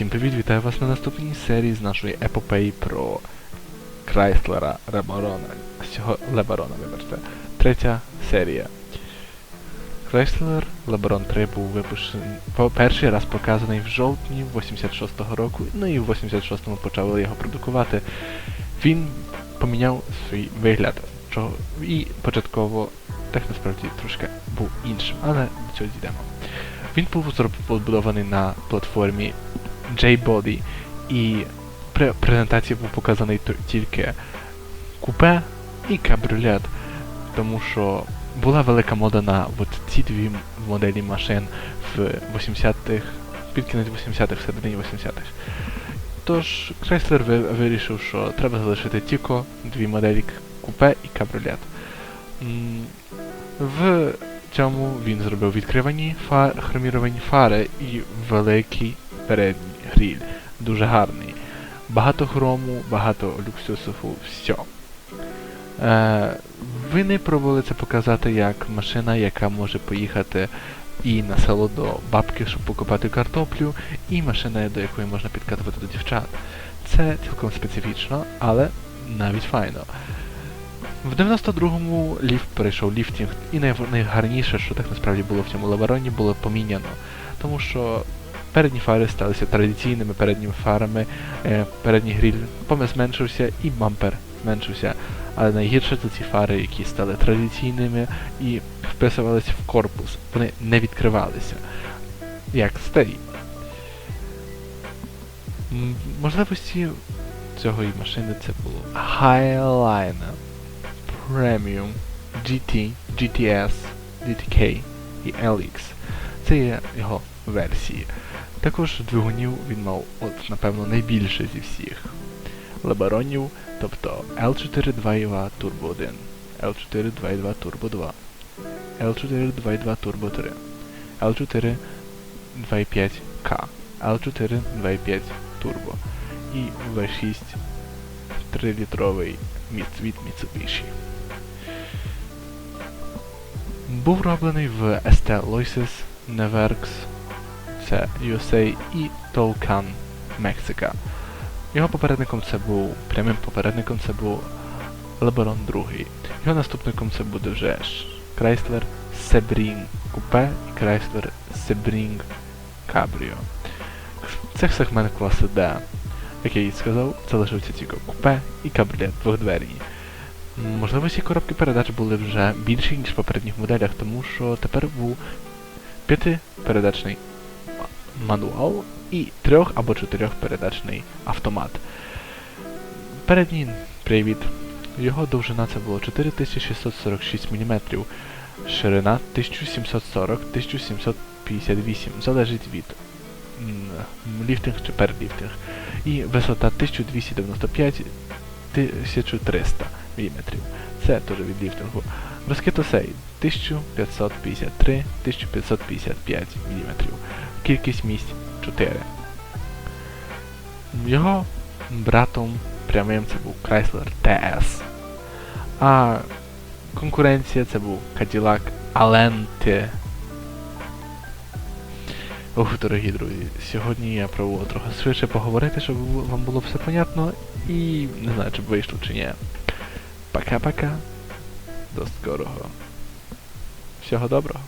Всім привіт, вітаю вас на наступній серії з нашої епопеї про Крайслера Лебарона. Цього Лебарона, вибачте. Третя серія. Chrysler Лебарон 3 був випущений перший раз показаний в жовтні 86-го року, ну і в 86-му почали його продукувати. Він поміняв свій вигляд, чого і початково так насправді трошки був іншим, але до цього дійдемо. Він був побудований на платформі J-Body і при презентації був показаний тільки купе і кабріолет, тому що була велика мода на от ці дві моделі машин в 80-х, під кінець 80-х, середині 80-х. Тож ви- вирішив, що треба залишити тільки дві моделі купе і кабріолет. В цьому він зробив відкривані фар, хроміровані фари і великий передній гріль. Дуже гарний. Багато хрому, багато люксусу, все. Е, вони пробували це показати як машина, яка може поїхати і на село до бабки, щоб покупати картоплю, і машина, до якої можна підкатувати до дівчат. Це цілком специфічно, але навіть файно. В 92-му ліфт перейшов ліфтінг, і найгарніше, що так насправді було в цьому лабароні, було поміняно. Тому що передні фари сталися традиційними передніми фарами, е, передній гріль поме зменшився і бампер зменшився. Але найгірше це ці фари, які стали традиційними і вписувалися в корпус. Вони не відкривалися. Як старі. Можливості цього і машини це було Highliner, Premium, GT, GTS, GTK і LX. Це є його версії. Також двигунів він мав, от, напевно, найбільше зі всіх лабаронів, тобто L4 2.2 Turbo 1, L4 2.2 Turbo 2, L4 2.2 Turbo 3, L4 2.5K, L4 2.5 Turbo і V6 3-літровий Міц- від Mitsubishi. Був роблений в ST Loises, Neverx, це USA і Tolcan, Мексика. Його попередником це був, прямим попередником це був Леберон II. Його наступником це буде вже Chrysler Sebring Coupe і Chrysler Sebring Cabrio. Це сегмент класу D. Як я і сказав, залишився тільки купе і кабріолет двохдверні. М, Можливості коробки передач були вже більші, ніж в попередніх моделях, тому що тепер був п'ятипередачний ма- мануал і трьох або чотирьохпередачний автомат. Передній привід. Його довжина це було 4646 мм, ширина 1740-1758, залежить від ліфтинг чи переліфтинг. І висота 1295 1300 мм. Це теж від ліфтингу. Розкид осей 1553 1555 мм. Кількість місць 4. Його братом прямим це був Chrysler TS. А конкуренція це був Cadillac Alente. Ох, дорогі друзі, сьогодні я пробував трохи швидше поговорити, щоб вам було все понятно, і не знаю, чи б вийшло чи ні. Пока-пока. До скорого. Всього доброго.